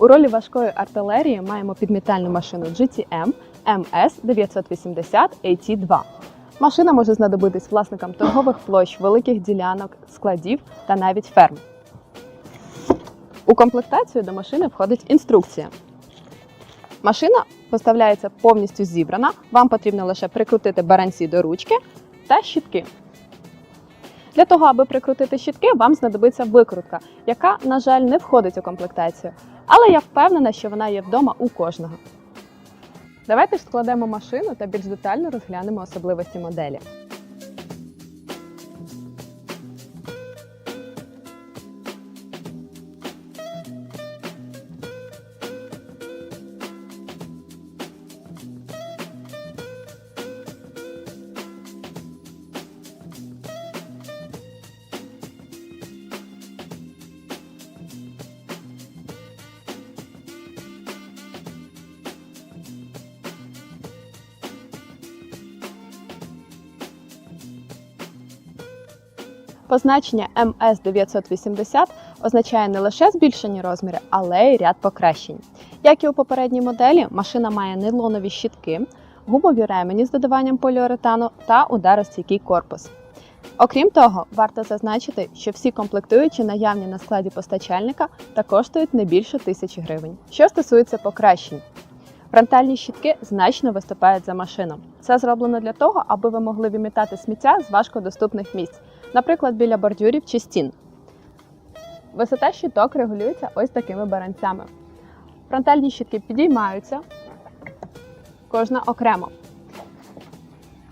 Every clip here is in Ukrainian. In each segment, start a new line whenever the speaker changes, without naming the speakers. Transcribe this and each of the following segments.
У ролі важкої артилерії маємо підмітальну машину GTM MS 980 AT2. Машина може знадобитись власникам торгових площ, великих ділянок, складів та навіть ферм. У комплектацію до машини входить інструкція. Машина поставляється повністю зібрана. Вам потрібно лише прикрутити баранці до ручки та щітки. Для того, аби прикрутити щітки, вам знадобиться викрутка, яка, на жаль, не входить у комплектацію. Але я впевнена, що вона є вдома у кожного. Давайте ж складемо машину та більш детально розглянемо особливості моделі. Позначення MS980 означає не лише збільшені розміри, але й ряд покращень. Як і у попередній моделі, машина має нейлонові щітки, гумові ремені з додаванням поліуретану та ударостійкий корпус. Окрім того, варто зазначити, що всі комплектуючі наявні на складі постачальника та коштують не більше тисячі гривень. Що стосується покращень, фронтальні щітки значно виступають за машину. Це зроблено для того, аби ви могли вимітати сміття з важкодоступних місць, наприклад, біля бордюрів чи стін. Висота щиток регулюється ось такими баранцями. Фронтальні щітки підіймаються, кожна окремо.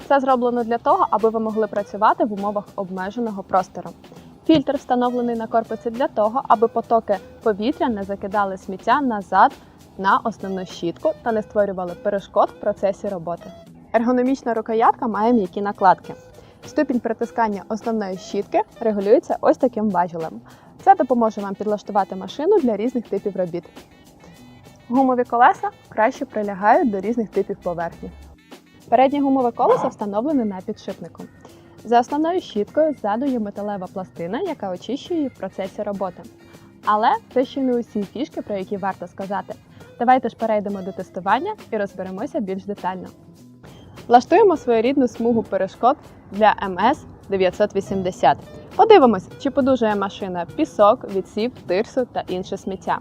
Це зроблено для того, аби ви могли працювати в умовах обмеженого простору. Фільтр встановлений на корпусі для того, аби потоки повітря не закидали сміття назад на основну щітку та не створювали перешкод в процесі роботи. Ергономічна рукоятка має м'які накладки. Ступінь притискання основної щітки регулюється ось таким важелем. Це допоможе вам підлаштувати машину для різних типів робіт. Гумові колеса краще прилягають до різних типів поверхні. Переднє гумове колесо встановлене на підшипнику. За основною щіткою ззаду є металева пластина, яка очищує її в процесі роботи. Але це ще не усі фішки, про які варто сказати. Давайте ж перейдемо до тестування і розберемося більш детально. Влаштуємо своєрідну смугу перешкод для МС 980. Подивимось, чи подужає машина пісок, відсів, тирсу та інше сміття.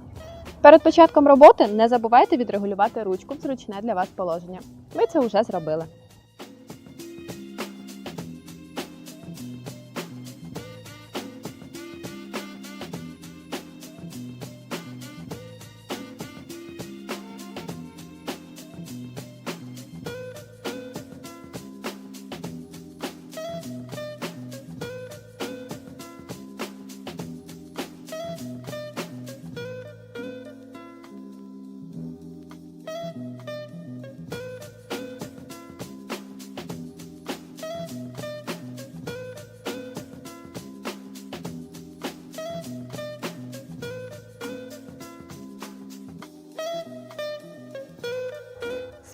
Перед початком роботи не забувайте відрегулювати ручку в зручне для вас положення. Ми це вже зробили.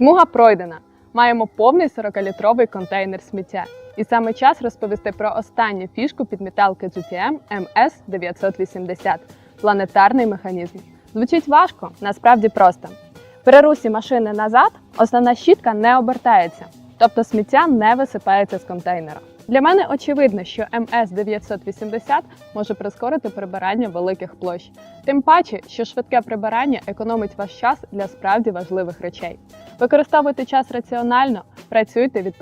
Смуга пройдена. Маємо повний 40-літровий контейнер сміття. І саме час розповісти про останню фішку підміталки GTM MS980 планетарний механізм. Звучить важко, насправді просто. При русі машини назад основна щітка не обертається, тобто сміття не висипається з контейнера. Для мене очевидно, що МС 980 може прискорити прибирання великих площ. Тим паче, що швидке прибирання економить ваш час для справді важливих речей. Використовуйте час раціонально, працюйте від